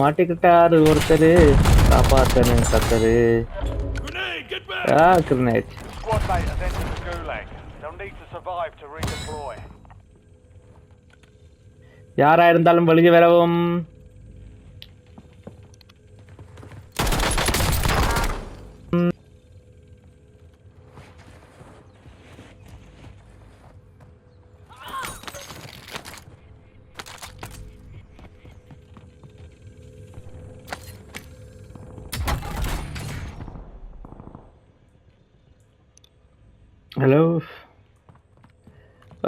மாட்டிக்கிட்டாரு ஒருத்தர் காப்பாத்தனு சத்தரு ஆ கிரினேட் யாரா இருந்தாலும் வெளியே வரவும் ஹலோ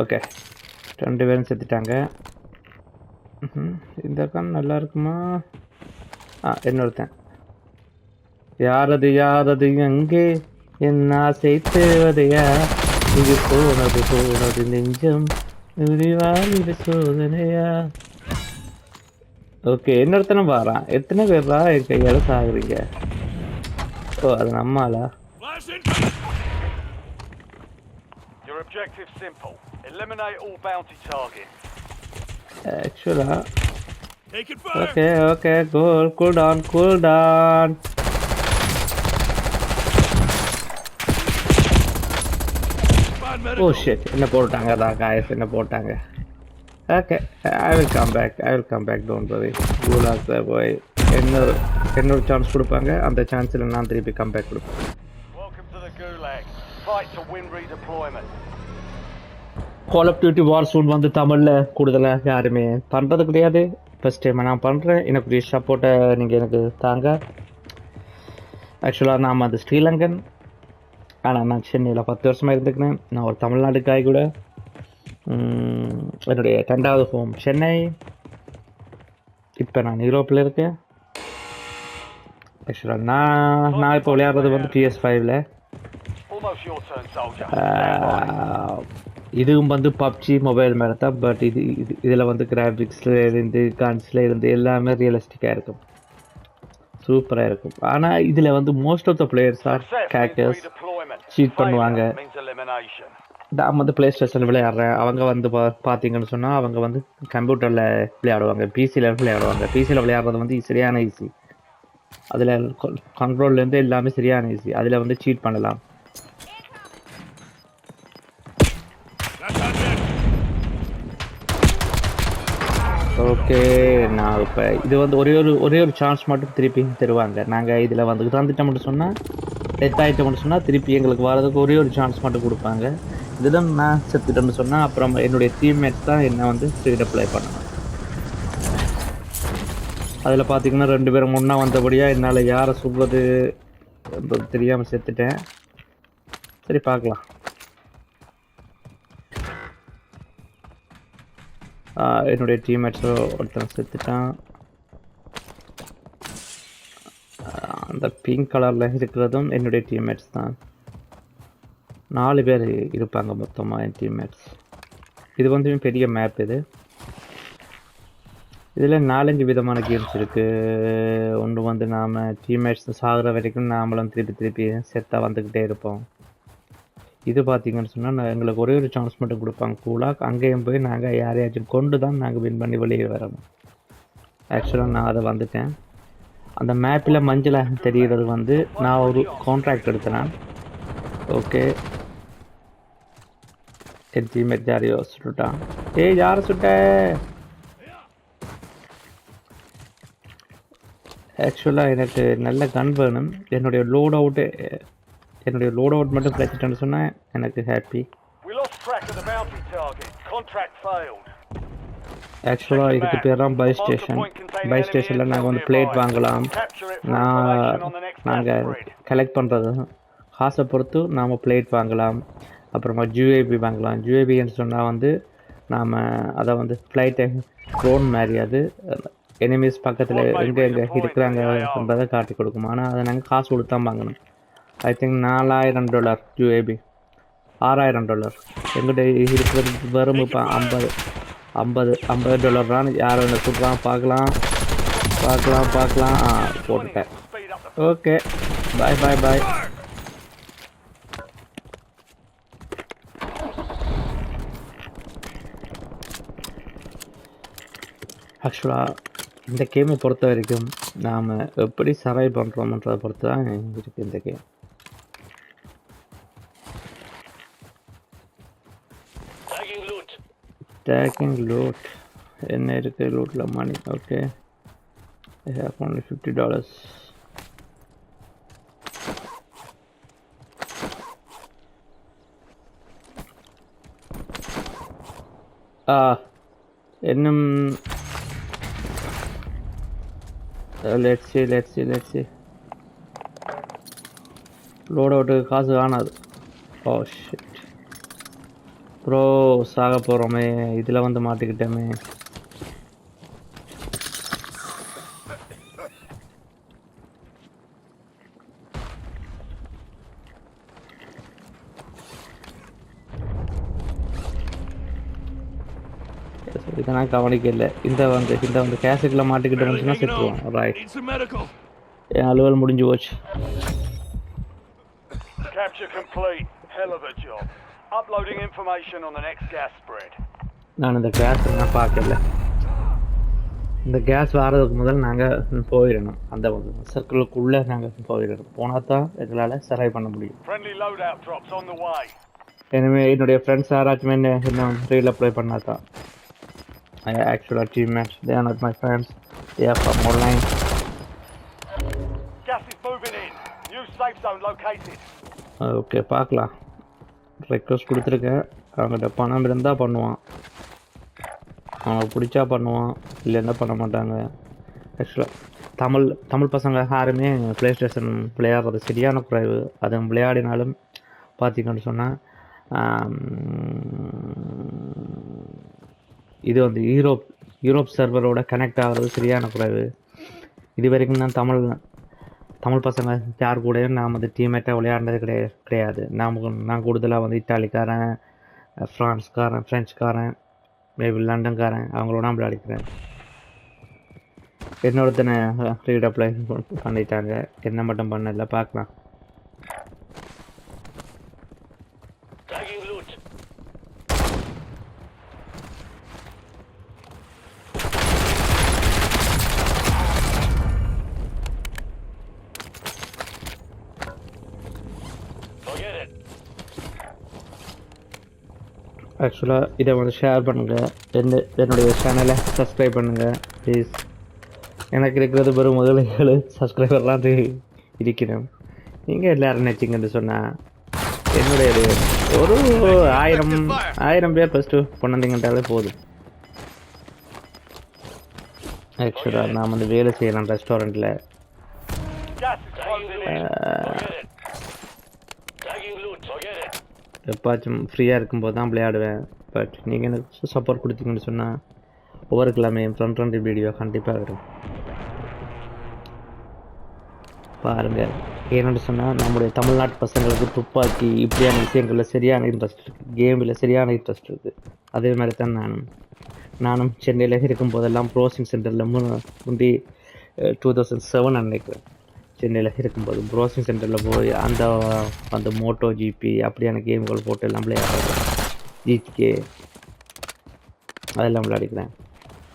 ஓகே ரெண்டு பேரும் செத்துட்டாங்க. இந்த அக்கா நல்லா இருக்குமா? ஆ இன்னொருத்தன். யாரது யாரது எங்கே என்ன ஆசை தேவதையா? இது போனது போனது நெஞ்சம். இது சோதனையா? ஓகே இன்னொருத்தனை பாறான் எத்தனை பேர்லாம் என் கையால் சாகுறீங்க? ஓ அது நம்மளா? Flash incoming! Your objective's simple. Eliminate all bounty targets. ஆக்சுவலா Taking fire! Okay okay cool cool down cool down Find ஓ medical! ஷிட் என்ன போட்டாங்க அதான் காயஸ் என்ன போட்டாங்க okay I will come back I will come back don't worry கூலாக போய் இன்னொரு இன்னொரு சான்ஸ் கொடுப்பாங்க அந்த சான்ஸில் நான் திருப்பி கம் பேக் கொடுப்பேன் Welcome to the gulag. Fight to win redeployment. Call of duty Warzone வந்து தமிழில் கூடுதலாக யாருமே பண்ணுறது கிடையாது. ஃபஸ்ட் டைம் நான் பண்ணுறேன் எனக்குரிய சப்போர்ட்டை நீங்கள் எனக்கு தாங்க. ஆக்சுவலாக நான் அது ஸ்ரீலங்கன். ஆனால் நான் சென்னையில் பத்து வருஷமாக இருந்துக்கிறேன் நான் ஒரு தமிழ்நாட்டுக்காய் கூட. என்னுடைய ரெண்டாவது ஹோம் சென்னை. இப்போ நான் யூரோப்பில் இருக்கேன். ஆக்சுவலாக நான் நான் இப்போ விளையாடுறது வந்து பிஎஸ் ஃபைவ்ல இதுவும் வந்து பப்ஜி மொபைல் மேலே தான் பட் இது இது இதில் வந்து கிராஃபிக்ஸில் இருந்து கன்ஸில் இருந்து எல்லாமே ரியலிஸ்டிக்காக இருக்கும். சூப்பராக இருக்கும். ஆனால் இதில் வந்து most of the players are hackers cheat பண்ணுவாங்க. நான் வந்து ப்ளே ஸ்டேஷன் விளையாடுறேன். அவங்க வந்து பா பார்த்தீங்கன்னு சொன்னால் அவங்க வந்து கம்ப்யூட்டரில் விளையாடுவாங்க. பிசியில் விளையாடுவாங்க. பிசியில் விளையாடுறது வந்து சரியான ஈஸி அதில் கண்ட்ரோல்லேருந்து எல்லாமே சரியான ஈஸி அதில் வந்து சீட் பண்ணலாம். ஓகே நான் இப்போ இது வந்து ஒரே ஒரு ஒரே ஒரு சான்ஸ் மட்டும் திருப்பி தருவாங்க. நாங்கள் இதில் வந்து தந்துட்டோம் மட்டும் சொன்னால் டெத் ஆகிட்டோம் மட்டும் சொன்னால் திருப்பி எங்களுக்கு வரதுக்கு ஒரே ஒரு சான்ஸ் மட்டும் கொடுப்பாங்க. இதுதான் நான் செத்துட்டேன்னு சொன்னால் அப்புறம் என்னுடைய டீம்மேட்ஸ் தான் என்னை வந்து ஸ்ட்ரீட் அப்ளை பண்ணணும். அதில் பார்த்தீங்கன்னா ரெண்டு பேரும் முன்னா வந்தபடியாக என்னால் யாரை சொல்வது தெரியாமல் செத்துட்டேன். சரி பார்க்கலாம் என்னுடைய டீம்மேட்ஸோ ஒருத்தன் செத்துட்டான். அந்த பிங்க் கலரில் இருக்கிறதும் என்னுடைய டீம்மேட்ஸ் தான். நாலு பேர் இருப்பாங்க மொத்தமாக என் டீம்மேட்ஸ் இது வந்து பெரிய மேப் இது. இதில் நாலஞ்சு விதமான கேம்ஸ் இருக்குது ஒன்று வந்து நாம் டீம்மேட்ஸ் சாகிற வரைக்கும் நாமளும் திருப்பி திருப்பி செத்தாக வந்துக்கிட்டே இருப்போம். இது பார்த்தீங்கன்னு சொன்னால் எங்களுக்கு ஒரே ஒரு சான்ஸ் மட்டும் கொடுப்பாங்க. கூலாக அங்கேயும் போய் நாங்கள் யாரையாச்சும் கொண்டு தான் நாங்கள் வின் பண்ணி வெளியே வரணும் ஆக்சுவலாக நான் அதை வந்துட்டேன். அந்த மேப்பில் மஞ்சளாக தெரிகிறது வந்து நான் ஒரு கான்ட்ராக்ட் எடுத்தேன் ஓகே என் டீம்மேட் யாரையோ சுட்டுட்டான். ஏய் யாரை சுட்ட? ஆக்சுவலாக எனக்கு நல்ல கன் வேணும். என்னுடைய லோட் அவுட்டு என்னுடைய லோட் அவுட் மட்டும் கிடைச்சிட்டேன்னு சொன்னால் எனக்கு ஹாப்பி. ஆக்சுவலாக இதுக்கு பேர் தான் பை ஸ்டேஷன் பை ஸ்டேஷனில் நாங்கள் வந்து பிளேட் வாங்கலாம். நான் நாங்கள் கலெக்ட் பண்ணுறது காசை பொறுத்து நாம் பிளேட் வாங்கலாம். அப்புறமா ஜூஏபி வாங்கலாம். ஜூஏபின்னு சொன்னால் வந்து நாம் அதை வந்து ஃப்ளைட்டை ட்ரோன் மாதிரி அது எனிமீஸ் பக்கத்தில் எங்கே எங்கே இருக்கிறாங்கன்றதை காட்டி கொடுக்கும். ஆனால் அதை நாங்கள் காசு கொடுத்து வாங்கணும். ஐ திங்க் நாலாயிரம் டாலர் யூஏபி ஆறாயிரம் டாலர் எங்கிட்ட இருக்கிறது வெறும் இப்போ ஐம்பது. ஐம்பது ஐம்பது டாலர் தான். யார் என்ன சொல்கிறான் பார்க்கலாம். பார்க்கலாம் பார்க்கலாம். ஆ போட்டுட்டேன். ஓகே பாய் பாய் பாய் ஆக்சுவலாக இந்த கேமை பொறுத்த வரைக்கும் நாம் எப்படி சர்வை பண்ணுறோம்ன்றதை பொறுத்து தான் இருக்குது இந்த game Tagging loot. Tagging loot என்ன இருக்குது லூட்டில் money okay I have only fifty dollars ஆ இன்னும் let's see let's see let's see loadout காசு காணாது. ஓ ஷிட் ப்ரோ சாக போகிறோமே இதில் வந்து மாட்டிக்கிட்டோமே இதை நான் கவனிக்கல இந்த வந்து இந்த வந்து கேசட்டில் மாட்டிக்கிட்டு இருந்துச்சுன்னா செத்துருவோம். ரைட். என் அலுவல் முடிஞ்சு போச்சு Capture complete. Hell of a job. Uploading information on the next gas spread. நான் இந்த கேஸ் நான் பார்க்கல இந்த கேஸ் வர்றதுக்கு முதல் நாங்கள் போயிடணும் அந்த சர்க்கிளுக்குள்ளே நாங்கள் போயிடணும் போனால் தான் எங்களால் சர்வை பண்ண முடியும் Friendly loadout drops on the way. எனவே என்னுடைய ஃப்ரெண்ட்ஸ் யாராச்சுமே என்ன என்ன ரீல் அப்ளை பண்ணா தான் ஐ ஆக்சுவலாக team match they are not my friends they are from online Gas is moving in. New safe zone located. Okay பார்க்கலாம் ரெக்வஸ்ட் கொடுத்துருக்கேன். அவங்ககிட்ட பணம் இருந்தால் பண்ணுவான். அவனுக்கு பிடிச்சா பண்ணுவான். இல்லைன்னா பண்ண மாட்டாங்க. ஆக்சுவலாக தமிழ் தமிழ் பசங்க யாருமே ப்ளே ஸ்டேஷன் விளையாடுறது சரியான குறைவு. அது விளையாடினாலும் பார்த்திங்கன்னு சொன்னால் இது வந்து யூரோப் யூரோப் சர்வரோட கனெக்ட் ஆகிறது சரியான குறைவு. இது வரைக்கும் நான் தமிழ் தமிழ் பசங்க யார் கூடயும் நான் வந்து டீம்மேட்டாக விளையாண்டது கிடையாது. கிடையாது நாம் நான் கூடுதலாக வந்து இத்தாலிக்காரன் ஃப்ரான்ஸ்காரன் ஃப்ரெஞ்சுக்காரன் மேபி லண்டன்காரன் அவங்களோட நான் விளையாடிக்கிறேன். என்னோடத்தனை ரீட் அப்ளை பண்ணிட்டாங்க. என்ன மட்டும் பண்ணல பார்க்கலாம். ஆக்சுவலாக இதை வந்து ஷேர் பண்ணுங்கள் என்ன என்னுடைய சேனலை சப்ஸ்கிரைப் பண்ணுங்கள் ப்ளீஸ் எனக்கு இருக்கிறது வெறும் முதலைகள் சப்ஸ்கிரைபர்லாம் இருக்கணும். நீங்கள் எல்லோரும் நினச்சிங்கன்னு சொன்னால் என்னுடைய ஒரு ஆயிரம் ஆயிரம் பேர் ஃபஸ்ட்டு கொண்டாந்தீங்கன்றாலே போதும். ஆக்சுவலாக நான் வந்து வேலை செய்யலாம் ரெஸ்டாரண்ட்டில் எப்பாச்சும் ஃப்ரீயாக இருக்கும்போது தான் விளையாடுவேன். பட் நீங்கள் எனக்கு சப்போர்ட் கொடுத்தீங்கன்னு சொன்னால் ஒவ்வொரு கிழமை ஃப்ரண்ட் ரெண்டு வீடியோ கண்டிப்பாக வரும். பாருங்கள் ஏன்னு சொன்னால் நம்முடைய தமிழ்நாட்டு பசங்களுக்கு துப்பாக்கி இப்படியான விஷயங்களில் சரியான இன்ட்ரெஸ்ட் இருக்குது கேமில் சரியான இன்ட்ரெஸ்ட் இருக்குது அதே மாதிரி தான் நானும். நானும் சென்னையில் இருக்கும்போதெல்லாம் ப்ரோசிங் சென்டரில் முன் முந்தி டூ தௌசண்ட் செவன் நினைக்கிறேன். சென்னையில் இருக்கும்போது ப்ரௌசிங் சென்டரில் போய் அந்த அந்த மோட்டோ ஜிபி அப்படியான கேம்கள் போட்டு எல்லாம் விளையாடுறது. ஜிகே அதெல்லாம் விளையாடிக்கிறேன்.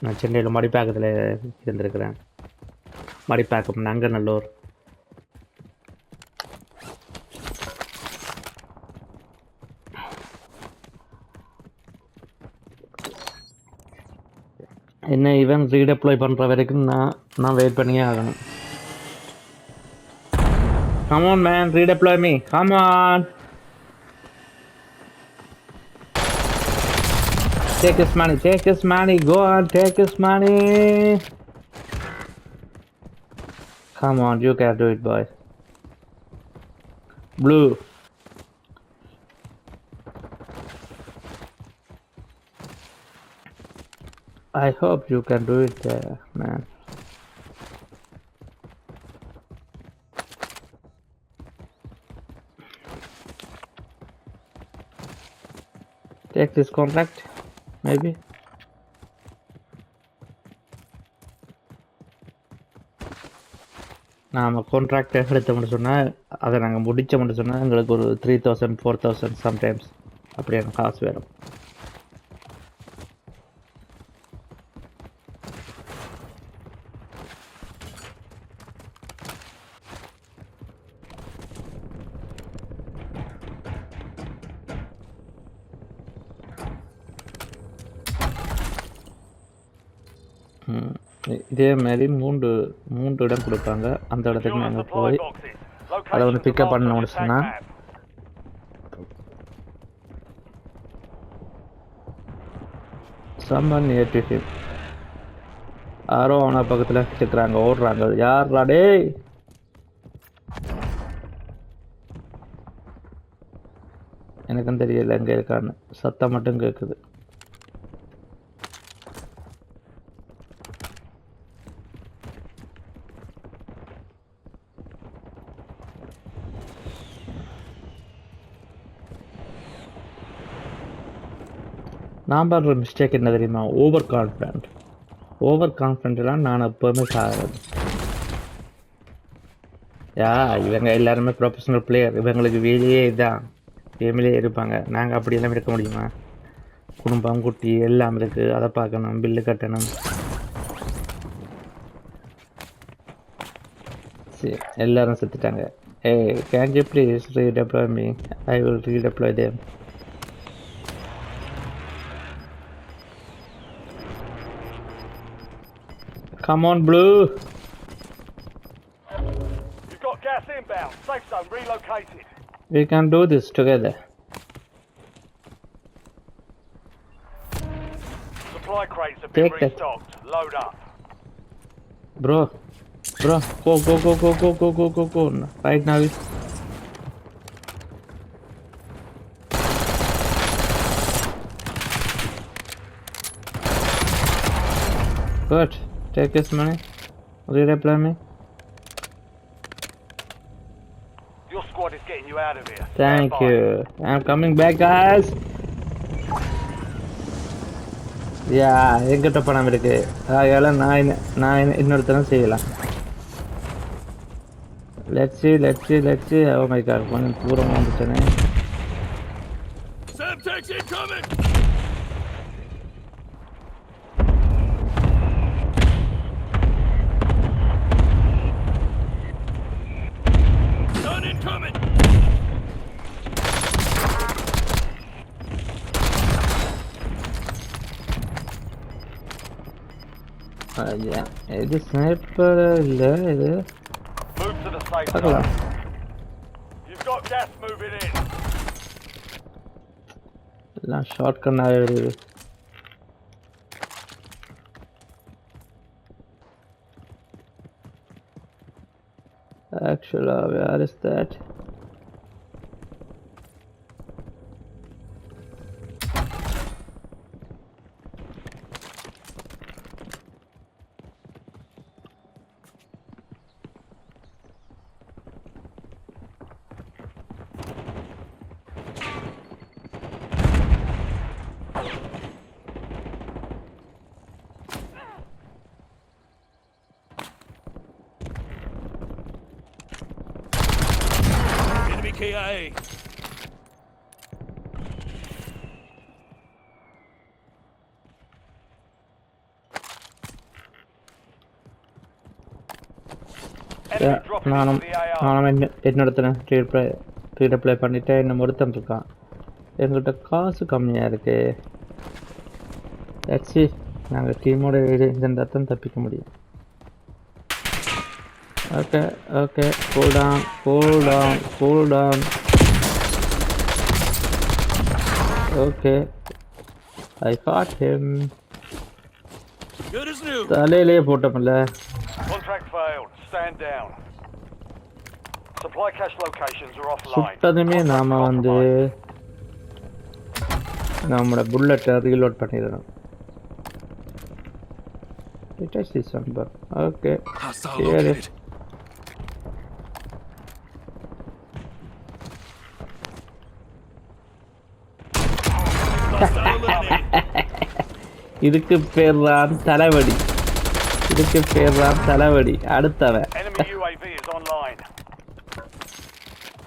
நான் சென்னையில் மடிப்பாக்கத்தில் இருந்திருக்கிறேன். மடிப்பாக்கம் நங்கநல்லூர். என்ன இவன் ரீடெப்ளாய் பண்ணுற வரைக்கும் நான் நான் வெயிட் பண்ணியே ஆகணும். Come on, man, redeploy me. Come on. Take his money, take his money, go on, take his money. Come on, you can do it, boy. Blue. I hope you can do it, uh, man. Take this contract maybe. நாம் contract எடுத்தோம்னு சொன்னால் அதை நாங்கள் முடித்தோம்னு சொன்னால் எங்களுக்கு ஒரு three thousand four thousand sometimes அப்படியான காசு வேணும் இதே மாதிரி மூன்று மூன்று இடம் கொடுப்பாங்க. அந்த இடத்துக்கு நாங்கள் போய் அதை வந்து பிக்கப் பண்ணணும்னு சொன்னால் சம்மன் ஏற்றி யாரோ அவனை பக்கத்தில் இருக்கிறாங்க ஓடுறாங்க. யார்ரா டேய்? எனக்கும் தெரியல எங்கே இருக்கான்னு. சத்தம் மட்டும் கேட்குது நான் பண்ணுற மிஸ்டேக் என்ன தெரியுமா? ஓவர் கான்ஃபிடென்ட் ஓவர் கான்ஃபிடென்ட்லாம் நான் எப்போவுமே சாகிறது யா இவங்க எல்லாருமே ப்ரொஃபஷனல் பிளேயர் இவங்களுக்கு வெளியே இதான். கேமிலே இருப்பாங்க. நாங்கள் அப்படியெல்லாம் இருக்க முடியுமா? குடும்பம் குட்டி எல்லாம் இருக்குது அதை பார்க்கணும். பில்லு கட்டணும். சரி எல்லாரும் செத்துட்டாங்க. ஏய் can you please redeploy me I will redeploy them Come on, Blue. You've got gas inbound. Safe zone relocated. We can do this together. Supply crates have been Take that. Load up. Bro, bro, go, go, go, go, go, go, go, go, go. Right now. Good. His money. Redeploy me. Your squad is getting you out of here. Thank Stand by. you. I'm coming back, guys. Yeah எங்கிட்ட பணம் இருக்கு அதனால நான் நான் இன்ன- இன்னொருத்தரும் செய்யலாம் let's see let's see let's see oh my god கொஞ்சம் தூரம் வந்துட்டேனே This sniper is. Move to the safe zone. Okay. You've got gas moving in. La short canal. Actually, where is that? Hey! நானும் நானும் என்ன treat treat apply பண்ணிவிட்டு இன்னும் இருக்கான் எங்கள்கிட்ட காசு கம்மியாக இருக்குது ஆக்சி நாங்கள் டீமோட இருந்து தான் தப்பிக்க முடியும். Okay, okay, cool down, cool down, cool down. Okay. I caught him. Good as new. தலையிலே போட்டோம்ல. Contract failed. Stand down. Supply cache locations are offline. சுட்டதுமே நாம வந்து நம்மளோட புல்லட்டை ரீலோட் பண்ணிடணும் detach this one but okay here it இதுக்கு பேர் தான் தலைவடி இதுக்கு பேர் தான் தலைவடி அடுத்தவன்.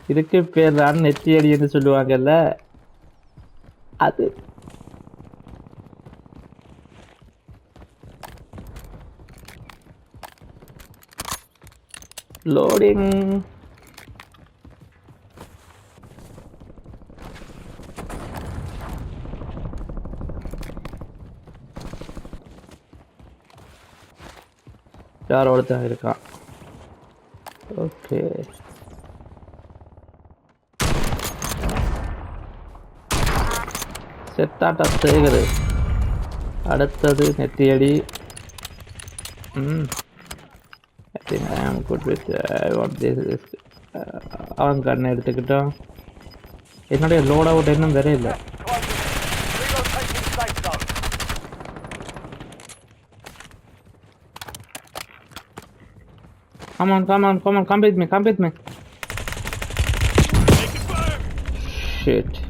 இதுக்கு பேர் தான் நெத்தியடி என்று சொல்லுவாங்கல்ல. அது. லோடிங் யாரோ ஒருத்தன் இருக்கான். ஓகே செத்தாட்டா சேகர். அடுத்தது நெத்தியடி. ம். I think I am அவன் கண்ணை எடுத்துக்கிட்டோம் என்னுடைய லோட் அவுட் இன்னும் வேற இல்லை. Come on, come on, come on, come with me, come with me. Shit.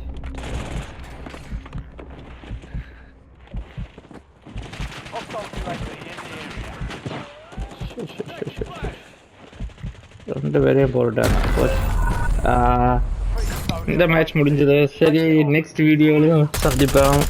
Hostile UAV in the area. Shit, shit, shit, shit, shit. ரெண்டு பேரையும் போட்டுட்டாங்க போச்சு ஆஹ், இந்த மேட்ச் முடிஞ்சது சரி நெக்ஸ்ட் வீடியோலையும் சந்திப்போம்